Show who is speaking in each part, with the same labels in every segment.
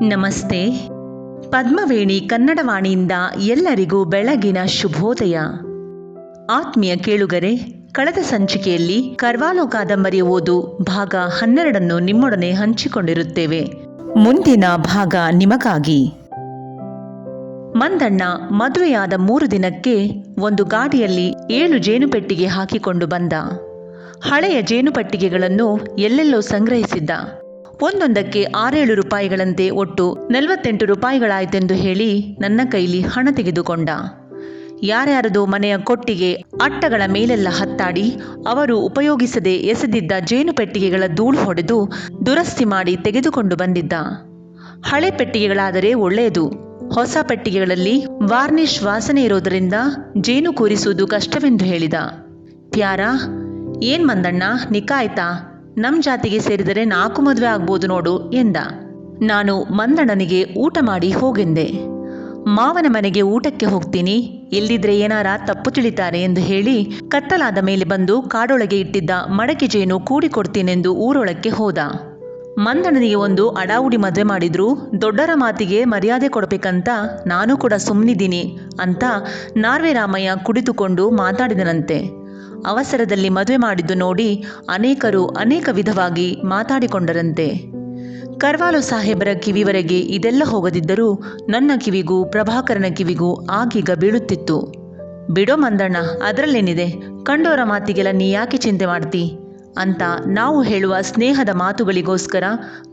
Speaker 1: ನಮಸ್ತೆ. ಪದ್ಮವೇಣಿ ಕನ್ನಡವಾಣಿಯಿಂದ ಎಲ್ಲರಿಗೂ ಬೆಳಗಿನ ಶುಭೋದಯ. ಆತ್ಮೀಯ ಕೇಳುಗರೆ, ಕಳೆದ ಸಂಚಿಕೆಯಲ್ಲಿ ಕರ್ವಾಲೋ ಕಾದಂಬರಿಯ ಓದು ಭಾಗ ಹನ್ನೆರಡನ್ನು ನಿಮ್ಮೊಡನೆ ಹಂಚಿಕೊಂಡಿರುತ್ತೇವೆ. ಮುಂದಿನ ಭಾಗ ನಿಮಗಾಗಿ. ಮಂದಣ್ಣ ಮದುವೆಯಾದ ಮೂರು ದಿನಕ್ಕೆ ಒಂದು ಗಾಡಿಯಲ್ಲಿ ಏಳು ಜೇನುಪೆಟ್ಟಿಗೆ ಹಾಕಿಕೊಂಡು ಬಂದ. ಹಳೆಯ ಜೇನುಪೆಟ್ಟಿಗೆಗಳನ್ನು ಎಲ್ಲೆಲ್ಲೋ ಸಂಗ್ರಹಿಸಿದ್ದ. ಒಂದೊಂದಕ್ಕೆ ಆರೇಳು ರೂಪಾಯಿಗಳಂತೆ ಒಟ್ಟು ನಲವತ್ತೆಂಟು ರೂಪಾಯಿಗಳಾಯ್ತೆಂದು ಹೇಳಿ ನನ್ನ ಕೈಲಿ ಹಣ ತೆಗೆದುಕೊಂಡ. ಯಾರ್ಯಾರದೋ ಮನೆಯ ಕೊಟ್ಟಿಗೆ ಅಟ್ಟಗಳ ಮೇಲೆಲ್ಲ ಹತ್ತಾಡಿ ಅವರು ಉಪಯೋಗಿಸದೆ ಎಸೆದಿದ್ದ ಜೇನು ಪೆಟ್ಟಿಗೆಗಳ ಧೂಳು ಹೊಡೆದು ದುರಸ್ತಿ ಮಾಡಿ ತೆಗೆದುಕೊಂಡು ಬಂದಿದ್ದ. ಹಳೆ ಪೆಟ್ಟಿಗೆಗಳಾದರೆ ಒಳ್ಳೆಯದು. ಹೊಸ ಪೆಟ್ಟಿಗೆಗಳಲ್ಲಿ ವಾರ್ನಿಷ್ ವಾಸನೆ ಇರೋದರಿಂದ ಜೇನು ಕೂರಿಸುವುದು ಕಷ್ಟವೆಂದು ಹೇಳಿದ. ಪ್ಯಾರ, ಏನ್ ಮಂದಣ್ಣ ನಿಕಾಯ್ತಾ ನಮ್ ಜಾತಿಗೆ ಸೇರಿದರೆ ನಾಲ್ಕು ಮದುವೆ ಆಗ್ಬೋದು ನೋಡು ಎಂದ. ನಾನು ಮಂದಣ್ಣನಿಗೆ ಊಟ ಮಾಡಿ ಹೋಗೆಂದೆ. ಮಾವನ ಮನೆಗೆ ಊಟಕ್ಕೆ ಹೋಗ್ತೀನಿ. ಇಲ್ಲಿದ್ರೆ ಏನಾರ ತಪ್ಪು ತಿಳಿತಾರೆ ಎಂದು ಹೇಳಿ ಕತ್ತಲಾದ ಮೇಲೆ ಬಂದು ಕಾಡೊಳಗೆ ಇಟ್ಟಿದ್ದ ಮಡಕೆ ಜೇನು ಕೂಡಿಕೊಡ್ತೀನೆಂದು ಊರೊಳಕ್ಕೆ ಹೋದ. ಮಂದಣ್ಣನಿಗೆ ಒಂದು ಅಡಾವುಡಿ ಮದುವೆ ಮಾಡಿದ್ರು. ದೊಡ್ಡರ ಮಾತಿಗೆ ಮರ್ಯಾದೆ ಕೊಡಬೇಕಂತ ನಾನು ಕೂಡ ಸುಮ್ಮನಿದ್ದೀನಿ ಅಂತ ನಾರ್ವೆ ರಾಮಯ್ಯ ಕುಡಿದುಕೊಂಡು ಮಾತಾಡಿದನಂತೆ. ಅವಸರದಲ್ಲಿ ಮದುವೆ ಮಾಡಿದ್ದು ನೋಡಿ ಅನೇಕರು ಅನೇಕ ವಿಧವಾಗಿ ಮಾತಾಡಿಕೊಂಡರಂತೆ. ಕರ್ವಾಲು ಸಾಹೇಬರ ಕಿವಿವರೆಗೆ ಇದೆಲ್ಲ ಹೋಗದಿದ್ದರೂ ನನ್ನ ಕಿವಿಗೂ ಪ್ರಭಾಕರನ ಕಿವಿಗೂ ಆಗೀಗ ಬೀಳುತ್ತಿತ್ತು. ಬಿಡೋ ಮಂದಣ್ಣ, ಅದರಲ್ಲೇನಿದೆ? ಕಂಡೋರ ಮಾತಿಗೆಲ್ಲ ನೀ ಯಾಕೆ ಚಿಂತೆ ಮಾಡ್ತಿ? ಅಂತ ನಾವು ಹೇಳುವ ಸ್ನೇಹದ ಮಾತುಗಳಿಗೋಸ್ಕರ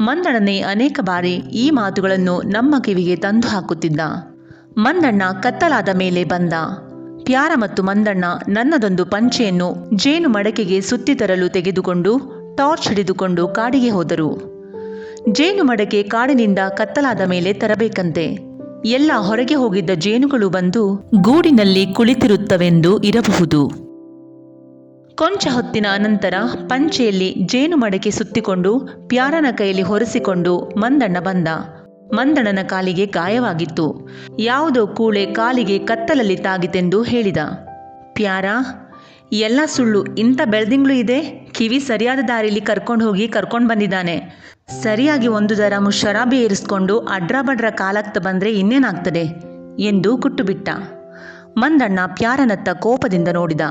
Speaker 1: ಮಂದಣ್ಣನೇ ಅನೇಕ ಬಾರಿ ಈ ಮಾತುಗಳನ್ನು ನಮ್ಮ ಕಿವಿಗೆ ತಂದು ಹಾಕುತ್ತಿದ್ದ. ಮಂದಣ್ಣ ಕತ್ತಲಾದ ಮೇಲೆ ಬಂದ. ಪ್ಯಾರ ಮತ್ತು ಮಂದಣ್ಣ ನನ್ನದೊಂದು ಪಂಚೆಯನ್ನು ಜೇನು ಮಡಕೆಗೆ ಸುತ್ತಿ ತರಲು ತೆಗೆದುಕೊಂಡು ಟಾರ್ಚ್ ಹಿಡಿದುಕೊಂಡು ಕಾಡಿಗೆ ಹೋದರು. ಜೇನು ಮಡಕೆ ಕಾಡಿನಿಂದ ಕತ್ತಲಾದ ಮೇಲೆ ತರಬೇಕಂತೆ. ಎಲ್ಲ ಹೊರಗೆ ಹೋಗಿದ್ದ ಜೇನುಗಳು ಬಂದು ಗೂಡಿನಲ್ಲಿ ಕುಳಿತಿರುತ್ತವೆಂದು ಇರಬಹುದು. ಕೊಂಚ ಹೊತ್ತಿನ ಅನಂತರ ಪಂಚೆಯಲ್ಲಿ ಜೇನು ಮಡಕೆ ಸುತ್ತಿಕೊಂಡು ಪ್ಯಾರನ ಕೈಯಲ್ಲಿ ಹೊರಿಸಿಕೊಂಡು ಮಂದಣ್ಣ ಬಂದ. ಮಂದಣ್ಣನ ಕಾಲಿಗೆ ಗಾಯವಾಗಿತ್ತು. ಯಾವುದೋ ಕೂಳೆ ಕಾಲಿಗೆ ಕತ್ತಲಲ್ಲಿ ತಾಗಿತೆಂದು ಹೇಳಿದ. ಪ್ಯಾರ, ಎಲ್ಲ ಸುಳ್ಳು ಇಂಥ ಬೆಳ್ದಿಂಗ್ಳು ಇದೆ? ಕಿವಿ ಸರಿಯಾದ ದಾರಿಲಿ ಕರ್ಕೊಂಡು ಹೋಗಿ ಕರ್ಕೊಂಡು ಬಂದಿದ್ದಾನೆ. ಸರಿಯಾಗಿ ಒಂದು ದರ ಮುಷರಾಬಿ ಏರಿಸ್ಕೊಂಡು ಅಡ್ರ ಬಡ್ರ ಕಾಲಾಗ್ತ ಬಂದ್ರೆ ಇನ್ನೇನಾಗ್ತದೆ? ಎಂದು ಕುಟ್ಟು ಬಿಟ್ಟ ಮಂದಣ್ಣ ಪ್ಯಾರನತ್ತ ಕೋಪದಿಂದ ನೋಡಿದ.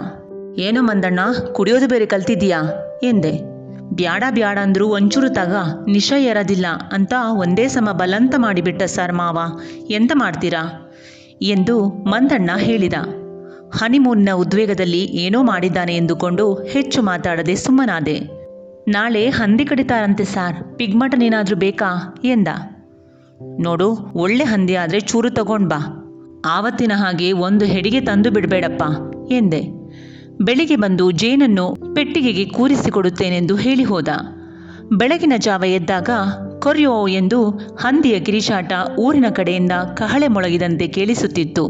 Speaker 1: ಏನೋ ಮಂದಣ್ಣ, ಕುಡಿಯೋದು ಬೇರೆ ಕಲ್ತಿದ್ದೀಯಾ? ಎಂದೆ. ಬ್ಯಾಡ ಬ್ಯಾಡ ಅಂದ್ರೂ ಒಂಚೂರು ತಗ, ನಿಶ ಇರೋದಿಲ್ಲ ಅಂತ ಒಂದೇ ಸಮ ಬಲಂತ ಮಾಡಿಬಿಟ್ಟ ಸರ್ ಮಾವ, ಎಂತ ಮಾಡ್ತೀರಾ? ಎಂದು ಮಂದಣ್ಣ ಹೇಳಿದ. ಹನಿಮೂನ್ನ ಉದ್ವೇಗದಲ್ಲಿ ಏನೋ ಮಾಡಿದ್ದಾನೆ ಎಂದುಕೊಂಡು ಹೆಚ್ಚು ಮಾತಾಡದೆ ಸುಮ್ಮನಾದೆ. ನಾಳೆ ಹಂದಿ ಕಡಿತಾರಂತೆ ಸಾರ್, ಪಿಗ್ಮಟನ್ ಏನಾದರೂ ಬೇಕಾ? ಎಂದ. ನೋಡು, ಒಳ್ಳೆ ಹಂದಿ ಆದರೆ ಚೂರು ತಗೊಂಡ್ ಬಾ. ಆವತ್ತಿನ ಹಾಗೆ ಒಂದು ಹೆಡಿಗೆ ತಂದು ಬಿಡಬೇಡಪ್ಪ, ಎಂದೆ. ಬೆಳಿಗ್ಗೆ ಬಂದು ಜೇನನ್ನು ಪೆಟ್ಟಿಗೆಗೆ ಕೂರಿಸಿಕೊಡುತ್ತೇನೆಂದು ಹೇಳಿ ಹೋದ ಬೆಳಗಿನ ಜಾವ ಎದ್ದಾಗ ಕೊರ್ಯೋ ಎಂದು ಹಂದಿಯ ಗಿರಿಶಾಟ ಊರಿನ ಕಡೆಯಿಂದ ಕಹಳೆ ಮೊಳಗಿದಂತೆ ಕೇಳಿಸುತ್ತಿತ್ತು.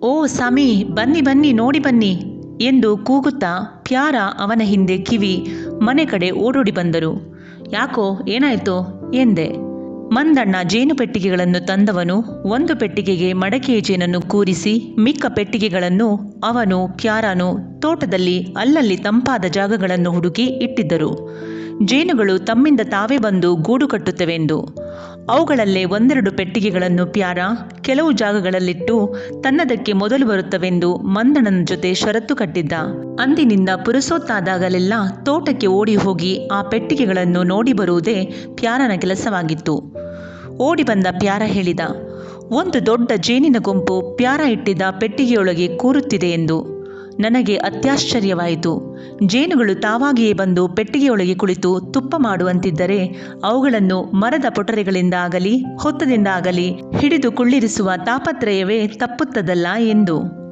Speaker 1: ಓ ಸಾಮಿ ಬನ್ನಿ ಬನ್ನಿ, ನೋಡಿ ಬನ್ನಿ ಎಂದು ಕೂಗುತ್ತಾ ಪ್ಯಾರ ಅವನ ಹಿಂದೆ ಕಿವಿ ಮನೆ ಕಡೆ ಓಡೋಡಿ ಬಂದರು. ಯಾಕೋ, ಏನಾಯ್ತೋ? ಎಂದೆ. ಮಂದಣ್ಣ ಜೇನು ಪೆಟ್ಟಿಗೆಗಳನ್ನು ತಂದವನು, ಒಂದು ಪೆಟ್ಟಿಗೆಗೆ ಮಡಕೆಯ ಜೇನನ್ನು ಕೂರಿಸಿ, ಮಿಕ್ಕ ಪೆಟ್ಟಿಗೆಗಳನ್ನು ಅವನು, ಕ್ಯಾರಾನು ತೋಟದಲ್ಲಿ ಅಲ್ಲಲ್ಲಿ ತಂಪಾದ ಜಾಗಗಳನ್ನು ಹುಡುಕಿ ಇಟ್ಟಿದ್ದರು. ಜೇನುಗಳು ತಮ್ಮಿಂದ ತಾವೇ ಬಂದು ಗೂಡು ಕಟ್ಟುತ್ತವೆಂದು. ಅವುಗಳಲ್ಲೇ ಒಂದೆರಡು ಪೆಟ್ಟಿಗೆಗಳನ್ನು ಪ್ಯಾರ ಕೆಲವು ಜಾಗಗಳಲ್ಲಿಟ್ಟು ತನ್ನದಕ್ಕೆ ಮೊದಲು ಬರುತ್ತವೆಂದು ಮಂದಣ್ಣನ ಜೊತೆ ಷರತ್ತು ಕಟ್ಟಿದ್ದ. ಅಂದಿನಿಂದ ಪುರುಸೊತ್ತಾದಾಗಲೆಲ್ಲ ತೋಟಕ್ಕೆ ಓಡಿ ಹೋಗಿ ಆ ಪೆಟ್ಟಿಗೆಗಳನ್ನು ನೋಡಿ ಬರುವುದೇ ಪ್ಯಾರನ ಕೆಲಸವಾಗಿತ್ತು. ಓಡಿ ಬಂದ ಪ್ಯಾರ ಹೇಳಿದ, ಒಂದು ದೊಡ್ಡ ಜೇನಿನ ಗುಂಪು ಪ್ಯಾರ ಇಟ್ಟಿದ್ದ ಪೆಟ್ಟಿಗೆಯೊಳಗೆ ಕೂರುತ್ತಿದೆ ಎಂದು. ನನಗೆ ಅತ್ಯಾಶ್ಚರ್ಯವಾಯಿತು. ಜೇನುಗಳು ತಾವಾಗಿಯೇ ಬಂದು ಪೆಟ್ಟಿಗೆಯೊಳಗೆ ಕುಳಿತು ತುಪ್ಪ ಮಾಡುವಂತಿದ್ದರೆ ಅವುಗಳನ್ನು ಮರದ ಪೊಟರೆಗಳಿಂದ ಆಗಲಿ ಹೊತ್ತದಿಂದ ಆಗಲಿ ಹಿಡಿದು ಕುಳ್ಳಿರಿಸುವ ತಾಪತ್ರಯವೇ ತಪ್ಪುತ್ತದಲ್ಲ ಎಂದು.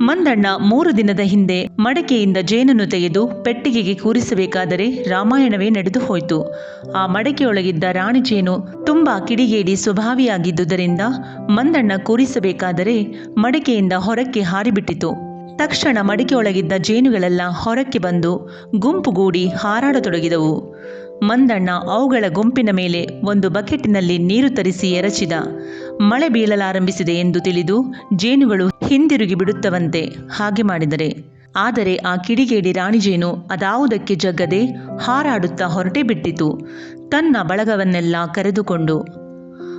Speaker 1: ಮಂದಣ್ಣ ಮೂರು ದಿನದ ಹಿಂದೆ ಮಡಕೆಯಿಂದ ಜೇನನ್ನು ತೆಗೆದು ಪೆಟ್ಟಿಗೆಗೆ ಕೂರಿಸಬೇಕಾದರೆ ರಾಮಾಯಣವೇ ನಡೆದು ಹೋಯಿತು ಆ ಮಡಕೆಯೊಳಗಿದ್ದ ರಾಣಿ ಜೇನು ತುಂಬಾ ಕಿಡಿಗೇಡಿ ಸ್ವಭಾವಿಯಾಗಿದ್ದುದರಿಂದ ಮಂದಣ್ಣ ಕೂರಿಸಬೇಕಾದರೆ ಮಡಕೆಯಿಂದ ಹೊರಕ್ಕೆ ಹಾರಿಬಿಟ್ಟಿತು. ತಕ್ಷಣ ಮಡಿಕೆಯೊಳಗಿದ್ದ ಜೇನುಗಳೆಲ್ಲ ಹೊರಕ್ಕೆ ಬಂದು ಗುಂಪುಗೂಡಿ ಹಾರಾಡತೊಡಗಿದವು. ಮಂದಣ್ಣ ಅವುಗಳ ಗುಂಪಿನ ಮೇಲೆ ಒಂದು ಬಕೆಟಿನಲ್ಲಿ ನೀರು ತರಿಸಿ ಎರಚಿದ. ಮಳೆ ಬೀಳಲಾರಂಭಿಸಿದೆ ಎಂದು ತಿಳಿದು ಜೇನುಗಳು ಹಿಂದಿರುಗಿ ಬಿಡುತ್ತವಂತೆ ಹಾಗೆ ಮಾಡಿದರೆ. ಆದರೆ ಆ ಕಿಡಿಗೇಡಿ ರಾಣಿಜೇನು ಅದಾವುದಕ್ಕೆ ಜಗ್ಗದೆ ಹಾರಾಡುತ್ತಾ ಹೊರಟೇ ಬಿಟ್ಟಿತು. ತನ್ನ ಬಳಗವನ್ನೆಲ್ಲ ಕರೆದುಕೊಂಡು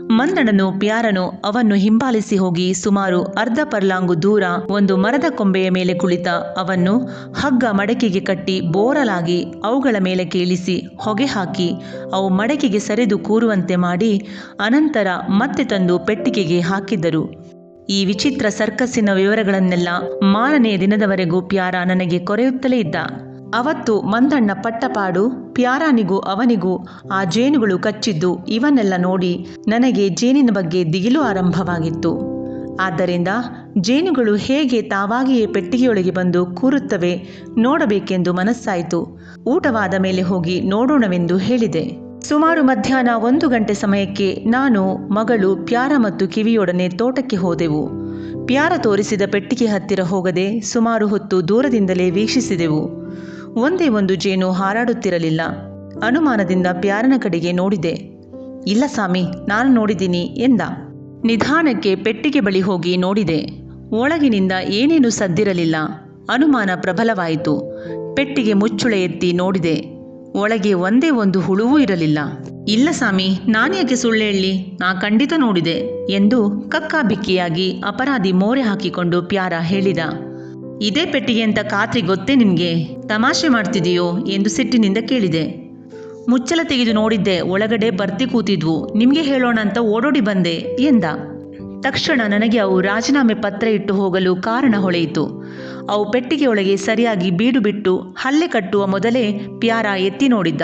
Speaker 1: ಮಂದಣನು ಪ್ಯಾರನು ಅವನ್ನು ಹಿಂಬಾಲಿಸಿ ಹೋಗಿ ಸುಮಾರು ಅರ್ಧ ಪರ್ಲಾಂಗು ದೂರ ಒಂದು ಮರದ ಕೊಂಬೆಯ ಮೇಲೆ ಕುಳಿತ ಅವನ್ನು ಹಗ್ಗ ಮಡಕೆಗೆ ಕಟ್ಟಿ ಬೋರಲಾಗಿ ಅವುಗಳ ಮೇಲೆ ಕೇಳಿಸಿ ಹೊಗೆ ಹಾಕಿ ಅವು ಮಡಕೆಗೆ ಸರಿದು ಕೂರುವಂತೆ ಮಾಡಿ ಅನಂತರ ಮತ್ತೆ ತಂದು ಪೆಟ್ಟಿಗೆಗೆ ಹಾಕಿದ್ದರು. ಈ ವಿಚಿತ್ರ ಸರ್ಕಸ್ಸಿನ ವಿವರಗಳನ್ನೆಲ್ಲ ಮಾರನೆಯ ದಿನದವರೆಗೂ ಪ್ಯಾರ ನನಗೆ ಕೊರೆಯುತ್ತಲೇ ಇದ್ದ. ಅವತ್ತು ಮಂದಣ್ಣ ಪಟ್ಟಪಾಡು, ಪ್ಯಾರಾನಿಗೂ ಅವನಿಗೂ ಆ ಜೇನುಗಳು ಕಚ್ಚಿದ್ದು ಇವನ್ನೆಲ್ಲ ನೋಡಿ ನನಗೆ ಜೇನಿನ ಬಗ್ಗೆ ದಿಗಿಲು ಆರಂಭವಾಗಿತ್ತು. ಆದ್ದರಿಂದ ಜೇನುಗಳು ಹೇಗೆ ತಾವಾಗಿಯೇ ಪೆಟ್ಟಿಗೆಯೊಳಗೆ ಬಂದು ಕೂರುತ್ತವೆ ನೋಡಬೇಕೆಂದು ಮನಸ್ಸಾಯಿತು. ಊಟವಾದ ಮೇಲೆ ಹೋಗಿ ನೋಡೋಣವೆಂದು ಹೇಳಿದೆ. ಸುಮಾರು ಮಧ್ಯಾಹ್ನ ಒಂದು ಗಂಟೆ ಸಮಯಕ್ಕೆ ನಾನು, ಮಗಳು, ಪ್ಯಾರ ಮತ್ತು ಕಿವಿಯೊಡನೆ ತೋಟಕ್ಕೆ ಹೋದೆವು. ಪ್ಯಾರ ತೋರಿಸಿದ ಪೆಟ್ಟಿಗೆ ಹತ್ತಿರ ಹೋಗದೆ ಸುಮಾರು ಹೊತ್ತು ದೂರದಿಂದಲೇ ವೀಕ್ಷಿಸಿದೆವು. ಒಂದೇ ಒಂದು ಜೇನು ಹಾರಾಡುತ್ತಿರಲಿಲ್ಲ. ಅನುಮಾನದಿಂದ ಪ್ಯಾರನ ಕಡೆಗೆ ನೋಡಿದೆ. ಇಲ್ಲ ಸ್ವಾಮಿ, ನಾನು ನೋಡಿದ್ದೀನಿ ಎಂದ. ನಿಧಾನಕ್ಕೆ ಪೆಟ್ಟಿಗೆ ಬಳಿ ಹೋಗಿ ನೋಡಿದೆ. ಒಳಗಿನಿಂದ ಏನೇನು ಸದ್ದಿರಲಿಲ್ಲ. ಅನುಮಾನ ಪ್ರಬಲವಾಯಿತು. ಪೆಟ್ಟಿಗೆ ಮುಚ್ಚುಳೆ ಎತ್ತಿ ನೋಡಿದೆ. ಒಳಗೆ ಒಂದೇ ಒಂದು ಹುಳುವೂ ಇರಲಿಲ್ಲ. ಇಲ್ಲ ಸ್ವಾಮಿ ನಾನೇಕೆ ಸುಳ್ಳು ಹೇಳಿ? ನಾ ಖಂಡಿತ ನೋಡಿದೆ ಎಂದು ಕಕ್ಕಾಬಿಕ್ಕಿಯಾಗಿ ಅಪರಾಧಿ ಮೋರೆ ಹಾಕಿಕೊಂಡು ಪ್ಯಾರ ಹೇಳಿದ. ಇದೇ ಪೆಟ್ಟಿಗೆ ಅಂತ ಖಾತ್ರಿ ಗೊತ್ತೇ ನಿಮಗೆ? ತಮಾಷೆ ಮಾಡ್ತಿದೆಯೋ ಎಂದು ಸಿಟ್ಟಿನಿಂದ ಕೇಳಿದೆ. ಮುಚ್ಚಲ ತೆಗೆದು ನೋಡಿದ್ದೆ, ಒಳಗಡೆ ಬರ್ತಿ ಕೂತಿದ್ವು. ನಿಮಗೆ ಹೇಳೋಣ ಅಂತ ಓಡೋಡಿ ಬಂದೆ ಎಂದ. ತಕ್ಷಣ ನನಗೆ ಅವು ರಾಜೀನಾಮೆ ಪತ್ರ ಇಟ್ಟು ಹೋಗಲು ಕಾರಣ ಹೊಳೆಯಿತು. ಅವು ಪೆಟ್ಟಿಗೆಯೊಳಗೆ ಸರಿಯಾಗಿ ಬೀಡು ಬಿಟ್ಟು ಹಲ್ಲೆ ಕಟ್ಟುವ ಮೊದಲೇ ಪ್ಯಾರ ಎತ್ತಿ ನೋಡಿದ್ದ.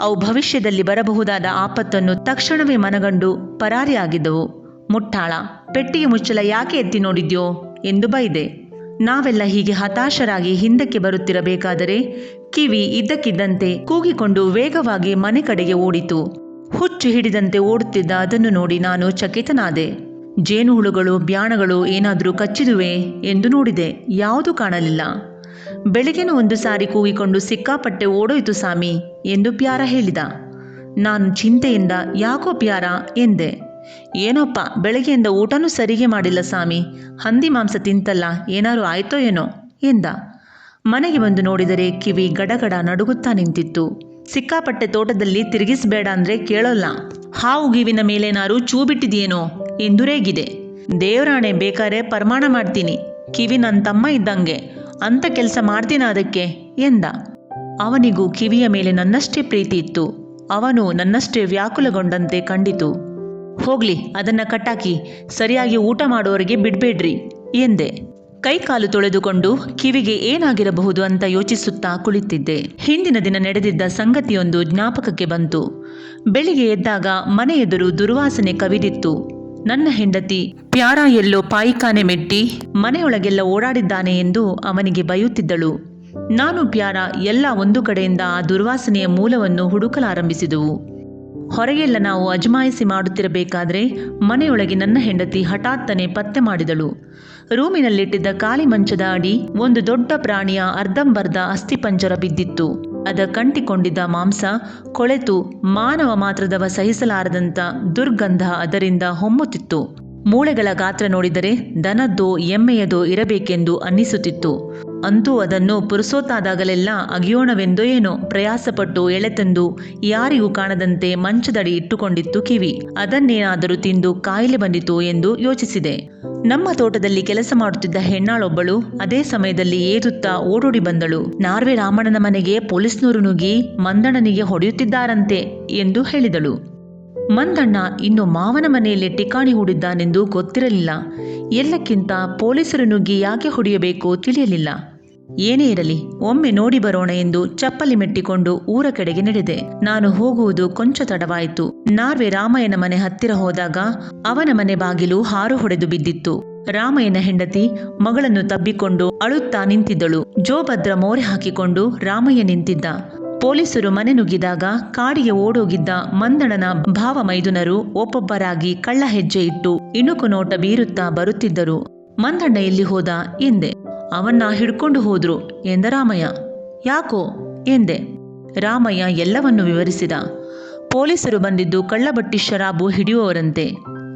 Speaker 1: ಅವು ಭವಿಷ್ಯದಲ್ಲಿ ಬರಬಹುದಾದ ಆಪತ್ತನ್ನು ತಕ್ಷಣವೇ ಮನಗಂಡು ಪರಾರಿಯಾಗಿದ್ದವು. ಮುಟ್ಟಾಳ, ಪೆಟ್ಟಿಗೆ ಮುಚ್ಚಲ ಯಾಕೆ ಎತ್ತಿ ನೋಡಿದ್ಯೋ ಎಂದು ಬೈದೆ. ನಾವೆಲ್ಲ ಹೀಗೆ ಹತಾಶರಾಗಿ ಹಿಂದಕ್ಕೆ ಬರುತ್ತಿರಬೇಕಾದರೆ ಕಿವಿ ಇದ್ದಕ್ಕಿದ್ದಂತೆ ಕೂಗಿಕೊಂಡು ವೇಗವಾಗಿ ಮನೆ ಕಡೆಗೆ ಓಡಿತು. ಹುಚ್ಚು ಹಿಡಿದಂತೆ ಓಡುತ್ತಿದ್ದ ಅದನ್ನು ನೋಡಿ ನಾನು ಚಕಿತನಾದೆ. ಜೇನುಹುಳುಗಳು, ಬ್ಯಾಣಗಳು ಏನಾದರೂ ಕಚ್ಚಿದುವೆ ಎಂದು ನೋಡಿದೆ. ಯಾವುದೂ ಕಾಣಲಿಲ್ಲ. ಬೆಳಗಿನ ಒಂದು ಸಾರಿ ಕೂಗಿಕೊಂಡು ಸಿಕ್ಕಾಪಟ್ಟೆ ಓಡೋಯಿತು ಸಾಮಿ ಎಂದು ಪ್ಯಾರ ಹೇಳಿದ. ನಾನು ಚಿಂತೆಯಿಂದ, ಯಾಕೋ ಪ್ಯಾರ? ಎಂದೆ. ಏನೋಪ್ಪ, ಬೆಳಗ್ಗೆಯಿಂದ ಊಟನೂ ಸರಿಗೆ ಮಾಡಿಲ್ಲ ಸ್ವಾಮಿ. ಹಂದಿ ಮಾಂಸ ತಿಂತಲ್ಲ, ಏನಾರು ಆಯ್ತೋ ಏನೋ? ಎಂದ. ಮನೆಗೆ ಬಂದು ನೋಡಿದರೆ ಕಿವಿ ಗಡಗಡ ನಡುಗುತ್ತಾ ನಿಂತಿತ್ತು. ಸಿಕ್ಕಾಪಟ್ಟೆ ತೋಟದಲ್ಲಿ ತಿರುಗಿಸ್ಬೇಡ ಅಂದ್ರೆ ಕೇಳೋಲ್ಲ. ಹಾವು ಗಿವಿನ ಮೇಲೇನಾರು ಚೂ ಬಿಟ್ಟಿದೆಯೇನೋ ಎಂದು ರೇಗಿದೆ ದೇವರಾಣೆ ಬೇಕಾರೆ ಪ್ರಮಾಣ ಮಾಡ್ತೀನಿ. ಕಿವಿ ನನ್ನ ತಮ್ಮ ಇದ್ದಂಗೆ. ಅಂತ ಕೆಲಸ ಮಾಡ್ತೀನ ಅದಕ್ಕೆ? ಎಂದ. ಅವನಿಗೂ ಕಿವಿಯ ಮೇಲೆ ನನ್ನಷ್ಟೇ ಪ್ರೀತಿ ಇತ್ತು. ಅವನು ನನ್ನಷ್ಟೇ ವ್ಯಾಕುಲಗೊಂಡಂತೆ ಕಂಡಿತು. ಹೋಗ್ಲಿ, ಅದನ್ನ ಕಟ್ಟಾಕಿ, ಸರಿಯಾಗಿ ಊಟ ಮಾಡೋರಿಗೆ ಬಿಡ್ಬೇಡ್ರಿ, ಎಂದೆ. ಕೈಕಾಲು ತೊಳೆದುಕೊಂಡು ಕಿವಿಗೆ ಏನಾಗಿರಬಹುದು ಅಂತ ಯೋಚಿಸುತ್ತಾ ಕುಳಿತಿದ್ದೆ. ಹಿಂದಿನ ದಿನ ನಡೆದಿದ್ದ ಸಂಗತಿಯೊಂದು ಜ್ಞಾಪಕಕ್ಕೆ ಬಂತು. ಬೆಳಿಗ್ಗೆ ಎದ್ದಾಗ ಮನೆ ದುರ್ವಾಸನೆ ಕವಿದಿತ್ತು. ನನ್ನ ಹೆಂಡತಿ, ಪ್ಯಾರ ಎಲ್ಲೋ ಪಾಯಿಕಾನೆ ಮೆಟ್ಟಿ, ಮನೆಯೊಳಗೆಲ್ಲ ಓಡಾಡಿದ್ದಾನೆ ಎಂದು ಅವನಿಗೆ ಬಯುತ್ತಿದ್ದಳು. ನಾನು ಪ್ಯಾರ ಎಲ್ಲ ಒಂದು ಕಡೆಯಿಂದ ಆ ದುರ್ವಾಸನೆಯ ಮೂಲವನ್ನು ಹುಡುಕಲಾರಂಭಿಸಿದವು. ಹೊರಗೆಲ್ಲ ನಾವು ಅಜಮಾಯಿಸಿ ಮಾಡುತ್ತಿರಬೇಕಾದ್ರೆ ಮನೆಯೊಳಗೆ ನನ್ನ ಹೆಂಡತಿ ಹಠಾತ್ತನೆ ಪತ್ತೆ ಮಾಡಿದಳು. ರೂಮಿನಲ್ಲಿಟ್ಟಿದ್ದ ಖಾಲಿ ಮಂಚದ ಅಡಿ ಒಂದು ದೊಡ್ಡ ಪ್ರಾಣಿಯ ಅರ್ಧಂಬರ್ಧ ಅಸ್ಥಿಪಂಜರ ಬಿದ್ದಿತ್ತು. ಅದ ಕಂಟಿಕೊಂಡಿದ್ದ ಮಾಂಸ ಕೊಳೆತು ಮಾನವ ಮಾತ್ರದವ ಸಹಿಸಲಾರದಂತ ದುರ್ಗಂಧ ಅದರಿಂದ ಹೊಮ್ಮುತ್ತಿತ್ತು. ಮೂಳೆಗಳ ಗಾತ್ರ ನೋಡಿದರೆ ದನದ್ದೋ ಎಮ್ಮೆಯದೋ ಇರಬೇಕೆಂದು ಅನ್ನಿಸುತ್ತಿತ್ತು. ಅಂತೂ ಅದನ್ನು ಪುರುಸೋತಾದಾಗಲೆಲ್ಲ ಅಗಿಯೋಣವೆಂದೋ ಏನೋ ಪ್ರಯಾಸಪಟ್ಟು ಎಳೆತಂದು ಯಾರಿಗೂ ಕಾಣದಂತೆ ಮಂಚದಡಿ ಇಟ್ಟುಕೊಂಡಿತ್ತು ಕಿವಿ. ಅದನ್ನೇನಾದರೂ ತಿಂದು ಕಾಯಿಲೆ ಬಂದಿತು ಎಂದು ಯೋಚಿಸಿದೆ. ನಮ್ಮ ತೋಟದಲ್ಲಿ ಕೆಲಸ ಮಾಡುತ್ತಿದ್ದ ಹೆಣ್ಣಾಳೊಬ್ಬಳು ಅದೇ ಸಮಯದಲ್ಲಿ ಏದುತ್ತಾ ಓಡೋಡಿ ಬಂದಳು. ನಾರ್ವೆ ರಾಮಣ್ಣನ ಮನೆಗೆ ಪೊಲೀಸ್ನವರು ನುಗ್ಗಿ ಮಂದಣ್ಣನಿಗೆ ಹೊಡೆಯುತ್ತಿದ್ದಾರಂತೆ ಎಂದು ಹೇಳಿದಳು. ಮಂದಣ್ಣ ಇನ್ನು ಮಾವನ ಮನೆಯಲ್ಲಿ ಟಿಕಾಣಿ ಹೂಡಿದ್ದಾನೆಂದು ಗೊತ್ತಿರಲಿಲ್ಲ. ಎಲ್ಲಕ್ಕಿಂತ ಪೊಲೀಸರು ನುಗ್ಗಿ ಯಾಕೆ ಹೊಡೆಯಬೇಕೋ ತಿಳಿಯಲಿಲ್ಲ. ಏನೇ ಇರಲಿ, ಒಮ್ಮೆ ನೋಡಿ ಬರೋಣ ಎಂದು ಚಪ್ಪಲಿ ಮೆಟ್ಟಿಕೊಂಡು ಊರ ಕಡೆಗೆ ನಡೆದೆ. ನಾನು ಹೋಗುವುದು ಕೊಂಚ ತಡವಾಯಿತು. ನಾರ್ವೆ ರಾಮಯ್ಯನ ಮನೆ ಹತ್ತಿರ ಹೋದಾಗ ಅವನ ಮನೆ ಬಾಗಿಲು ಹಾರು ಹೊಡೆದು ಬಿದ್ದಿತ್ತು. ರಾಮಯ್ಯನ ಹೆಂಡತಿ ಮಗಳನ್ನು ತಬ್ಬಿಕೊಂಡು ಅಳುತ್ತಾ ನಿಂತಿದ್ದಳು. ಜೋಭದ್ರ ಮೋರೆ ಹಾಕಿಕೊಂಡು ರಾಮಯ್ಯ ನಿಂತಿದ್ದ. ಪೊಲೀಸರು ಮನೆ ನುಗ್ಗಿದಾಗ ಕಾಡಿಗೆ ಓಡೋಗಿದ್ದ ಮಂದಣನ ಭಾವ ಮೈದುನರು ಒಬ್ಬೊಬ್ಬರಾಗಿ ಕಳ್ಳ ಹೆಜ್ಜೆ ಇಟ್ಟು ಇಣುಕು ನೋಟ ಬೀರುತ್ತಾ ಬರುತ್ತಿದ್ದರು. ಮಂದಣ್ಣ ಎಲ್ಲಿ ಹೋದ ಎಂದೆ. ಅವನ್ನ ಹಿಡ್ಕೊಂಡು ಹೋದ್ರು ಎಂದ ರಾಮಯ್ಯ. ಯಾಕೋ? ಎಂದೆ. ರಾಮಯ್ಯ ಎಲ್ಲವನ್ನು ವಿವರಿಸಿದ. ಪೊಲೀಸರು ಬಂದಿದ್ದು ಕಳ್ಳಬಟ್ಟಿ ಶರಾಬು ಹಿಡಿಯುವವರಂತೆ.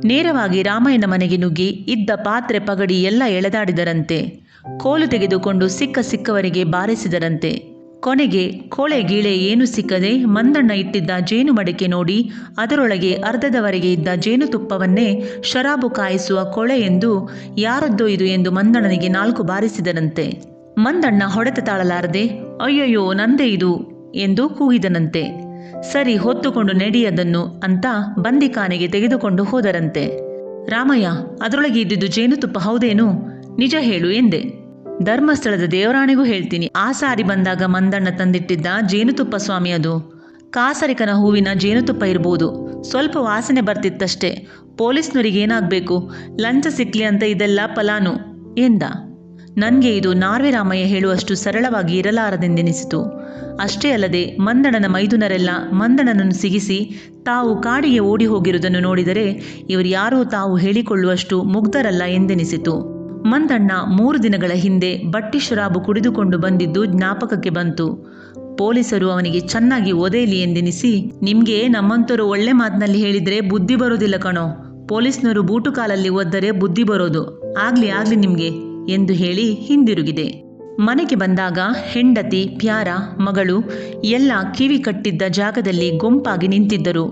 Speaker 1: ನೇರವಾಗಿ ರಾಮಯ್ಯನ ಮನೆಗೆ ನುಗ್ಗಿ ಇದ್ದ ಪಾತ್ರೆ ಪಗಡಿ ಎಲ್ಲ ಎಳೆದಾಡಿದರಂತೆ. ಕೋಲು ತೆಗೆದುಕೊಂಡು ಸಿಕ್ಕ ಸಿಕ್ಕವರಿಗೆ ಬಾರಿಸಿದರಂತೆ. ಕೊನೆಗೆ ಕೋಳೆ ಗೀಳೆ ಏನು ಸಿಕ್ಕದೆ ಮಂದಣ್ಣ ಇಟ್ಟಿದ್ದ ಜೇನು ಮಡಿಕೆ ನೋಡಿ ಅದರೊಳಗೆ ಅರ್ಧದವರೆಗೆ ಇದ್ದ ಜೇನುತುಪ್ಪವನ್ನೇ ಶರಾಬು ಕಾಯಿಸುವ ಕೊಳೆ ಎಂದು ಯಾರದ್ದೋ ಇದು ಎಂದು ಮಂದಣ್ಣನಿಗೆ ನಾಲ್ಕು ಬಾರಿಸಿದನಂತೆ ಮಂದಣ್ಣ ಹೊಡೆತ ತಾಳಲಾರದೆ, ಅಯ್ಯಯ್ಯೋ, ನಂದೇ ಇದು ಎಂದು ಕೂಗಿದನಂತೆ. ಸರಿ, ಹೊತ್ತುಕೊಂಡು ನಡೆಯದನ್ನು ಅಂತ ಬಂದಿಖಾನೆಗೆ ತೆಗೆದುಕೊಂಡು ಹೋದರಂತೆ. ರಾಮಯ್ಯ, ಅದರೊಳಗೆ ಇದ್ದಿದ್ದು ಜೇನುತುಪ್ಪ ಹೌದೇನು? ನಿಜ ಹೇಳು ಎಂದೆ. ಧರ್ಮಸ್ಥಳದ ದೇವರಾಣಿಗೂ ಹೇಳ್ತೀನಿ. ಆ ಸಾರಿ ಬಂದಾಗ ಮಂದಣ್ಣ ತಂದಿಟ್ಟಿದ್ದ ಜೇನುತುಪ್ಪ ಸ್ವಾಮಿ ಅದು. ಕಾಸರಿಕನ ಹೂವಿನ ಜೇನುತುಪ್ಪ ಇರ್ಬೋದು. ಸ್ವಲ್ಪ ವಾಸನೆ ಬರ್ತಿತ್ತಷ್ಟೇ. ಪೊಲೀಸ್ನವರಿಗೆ ಏನಾಗಬೇಕು? ಲಂಚ ಸಿಕ್ಲಿ ಅಂತ ಇದೆಲ್ಲ ಫಲಾನು ಎಂದ. ನನಗೆ ಇದು ನಾರ್ವೆ ರಾಮಯ್ಯ ಹೇಳುವಷ್ಟು ಸರಳವಾಗಿ ಇರಲಾರದೆಂದೆನಿಸಿತು. ಅಷ್ಟೇ ಅಲ್ಲದೆ ಮಂದಣನ ಮೈದುನರೆಲ್ಲ ಮಂದಣನನ್ನು ಸಿಗಿಸಿ ತಾವು ಕಾಡಿಗೆ ಓಡಿ ಹೋಗಿರುವುದನ್ನು ನೋಡಿದರೆ ಇವರು ಯಾರೂ ತಾವು ಹೇಳಿಕೊಳ್ಳುವಷ್ಟು ಮುಗ್ಧರಲ್ಲ ಎಂದೆನಿಸಿತು. ಮಂದಣ್ಣ ಮೂರು ದಿನಗಳ ಹಿಂದೆ ಬಟ್ಟಿ ಶರಾಬು ಕುಡಿದುಕೊಂಡು ಬಂದಿದ್ದು ಜ್ಞಾಪಕಕ್ಕೆ ಬಂತು. ಪೊಲೀಸರು ಅವನಿಗೆ ಚೆನ್ನಾಗಿ ಒದೆಯಲಿ ಎಂದೆನಿಸಿ, ನಿಮ್ಗೆ ನಮ್ಮಂತರು ಒಳ್ಳೆ ಮಾತಿನಲ್ಲಿ ಹೇಳಿದ್ರೆ ಬುದ್ಧಿ ಬರೋದಿಲ್ಲ ಕಣೋ. ಪೊಲೀಸ್ನವರು ಬೂಟು ಕಾಲಲ್ಲಿ ಒದ್ದರೆ ಬುದ್ಧಿ ಬರೋದು. ಆಗ್ಲಿ ಆಗ್ಲಿ ನಿಮ್ಗೆ, ಎಂದು ಹೇಳಿ ಹಿಂದಿರುಗಿದೆ. ಮನೆಗೆ ಬಂದಾಗ ಹೆಂಡತಿ, ಪ್ಯಾರ, ಮಗಳು ಎಲ್ಲ ಕಿವಿ ಕಟ್ಟಿದ್ದ ಜಾಗದಲ್ಲಿ ಗುಂಪಾಗಿ ನಿಂತಿದ್ದರು.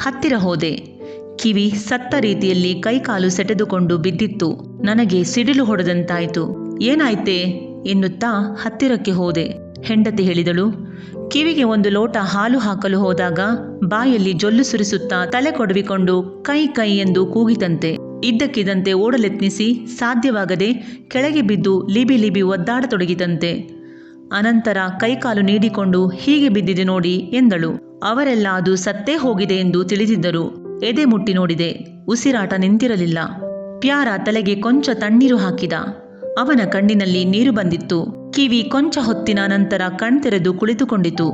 Speaker 1: ಹತ್ತಿರ ಹೋದೆ. ಕಿವಿ ಸತ್ತ ರೀತಿಯಲ್ಲಿ ಕೈಕಾಲು ಸೆಟೆದುಕೊಂಡು ಬಿದ್ದಿತ್ತು. ನನಗೆ ಸಿಡಿಲು ಹೊಡೆದಂತಾಯಿತು. ಏನಾಯ್ತೆ? ಎನ್ನುತ್ತಾ ಹತ್ತಿರಕ್ಕೆ ಹೋದೆ. ಹೆಂಡತಿ ಹೇಳಿದಳು, ಕಿವಿಗೆ ಒಂದು ಲೋಟ ಹಾಲು ಹಾಕಲು ಹೋದಾಗ ಬಾಯಲ್ಲಿ ಜೊಲ್ಲು ಸುರಿಸುತ್ತಾ ತಲೆ ಕೊಡವಿಕೊಂಡು ಕೈ ಕೈ ಎಂದು ಕೂಗಿತಂತೆ. ಇದ್ದಕ್ಕಿದ್ದಂತೆ ಓಡಲೆತ್ನಿಸಿ ಸಾಧ್ಯವಾಗದೆ ಕೆಳಗೆ ಬಿದ್ದು ಲಿಬಿ ಲಿಬಿ ಒದ್ದಾಡತೊಡಗಿದಂತೆ ಅನಂತರ ಕೈಕಾಲು ನೀಡಿಕೊಂಡು ಹೀಗೆ ಬಿದ್ದಿದೆ ನೋಡಿ ಎಂದಳು. ಅವರೆಲ್ಲ ಅದು ಸತ್ತೇ ಹೋಗಿದೆ ಎಂದು ತಿಳಿದಿದ್ದರು. ಎದೆ ಮುಟ್ಟಿ ನೋಡಿದೆ. ಉಸಿರಾಟ ನಿಂತಿರಲಿಲ್ಲ. ಪ್ಯಾರ ತಲೆಗೆ ಕೊಂಚ ತಣ್ಣೀರು ಹಾಕಿದ. ಅವನ ಕಣ್ಣಿನಲ್ಲಿ ನೀರು ಬಂದಿತ್ತು. ಕಿವಿ ಕೊಂಚ ಹೊತ್ತಿನ ನಂತರ ಕಣ್ತೆರೆದು ಕುಳಿತುಕೊಂಡಿತು.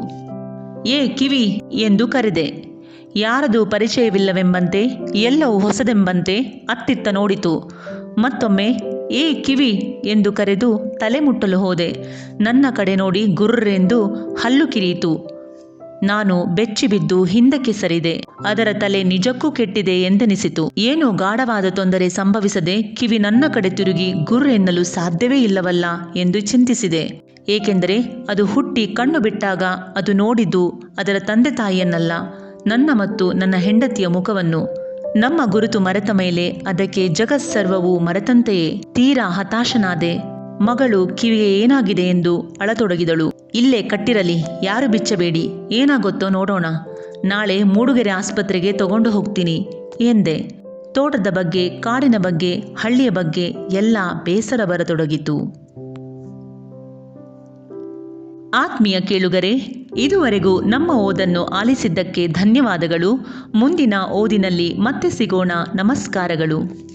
Speaker 1: ಏ ಕಿವಿ! ಎಂದು ಕರೆದೆ. ಯಾರದು ಪರಿಚಯವಿಲ್ಲವೆಂಬಂತೆ, ಎಲ್ಲವೂ ಹೊಸದೆಂಬಂತೆ ಅತ್ತಿತ್ತ ನೋಡಿತು. ಮತ್ತೊಮ್ಮೆ, ಏ ಕಿವಿ! ಎಂದು ಕರೆದು ತಲೆ ಮುಟ್ಟಲು ಹೋದೆ. ನನ್ನ ಕಡೆ ನೋಡಿ ಗುರ್ರೆಂದು ಹಲ್ಲು ಕಿರಿಯಿತು. ನಾನು ಬೆಚ್ಚಿಬಿದ್ದು ಹಿಂದಕ್ಕೆ ಸರಿದೆ. ಅದರ ತಲೆ ನಿಜಕ್ಕೂ ಕೆಟ್ಟಿದೆ ಎಂದೆನಿಸಿತು. ಏನು ಗಾಢವಾದ ತೊಂದರೆ ಸಂಭವಿಸದೆ ಕಿವಿ ನನ್ನ ಕಡೆ ತಿರುಗಿ ಗುರ್ ಎನ್ನಲು ಸಾಧ್ಯವೇ ಇಲ್ಲವಲ್ಲ ಎಂದು ಚಿಂತಿಸಿದೆ. ಏಕೆಂದರೆ ಅದು ಹುಟ್ಟಿ ಕಣ್ಣು ಬಿಟ್ಟಾಗ ಅದು ನೋಡಿದ್ದು ಅದರ ತಂದೆ ತಾಯಿಯನ್ನಲ್ಲ, ನನ್ನ ಮತ್ತು ನನ್ನ ಹೆಂಡತಿಯ ಮುಖವನ್ನು. ನಮ್ಮ ಗುರುತು ಮರೆತ ಮೇಲೆ ಅದಕ್ಕೆ ಜಗತ್ಸರ್ವವೂ ಮರೆತಂತೆಯೇ ತೀರಾ ಹತಾಶನಾದೆ. ಮಗಳು ಕಿವಿಗೆ ಏನಾಗಿದೆ ಎಂದು ಅಳತೊಡಗಿದಳು. ಇಲ್ಲೇ ಕಟ್ಟಿರಲಿ, ಯಾರು ಬಿಚ್ಚಬೇಡಿ, ಏನಾಗುತ್ತೋ ನೋಡೋಣ. ನಾಳೆ ಮೂಡುಗೆರೆ ಆಸ್ಪತ್ರೆಗೆ ತಗೊಂಡು ಹೋಗ್ತೀನಿ, ಎಂದೆ. ತೋಟದ ಬಗ್ಗೆ, ಕಾಡಿನ ಬಗ್ಗೆ, ಹಳ್ಳಿಯ ಬಗ್ಗೆ ಎಲ್ಲ ಬೇಸರ ಬರತೊಡಗಿತು. ಆತ್ಮೀಯ ಕೇಳುಗರೆ, ಇದುವರೆಗೂ ನಮ್ಮ ಓದನ್ನು ಆಲಿಸಿದ್ದಕ್ಕೆ ಧನ್ಯವಾದಗಳು. ಮುಂದಿನ ಓದಿನಲ್ಲಿ ಮತ್ತೆ ಸಿಗೋಣ, ನಮಸ್ಕಾರಗಳು.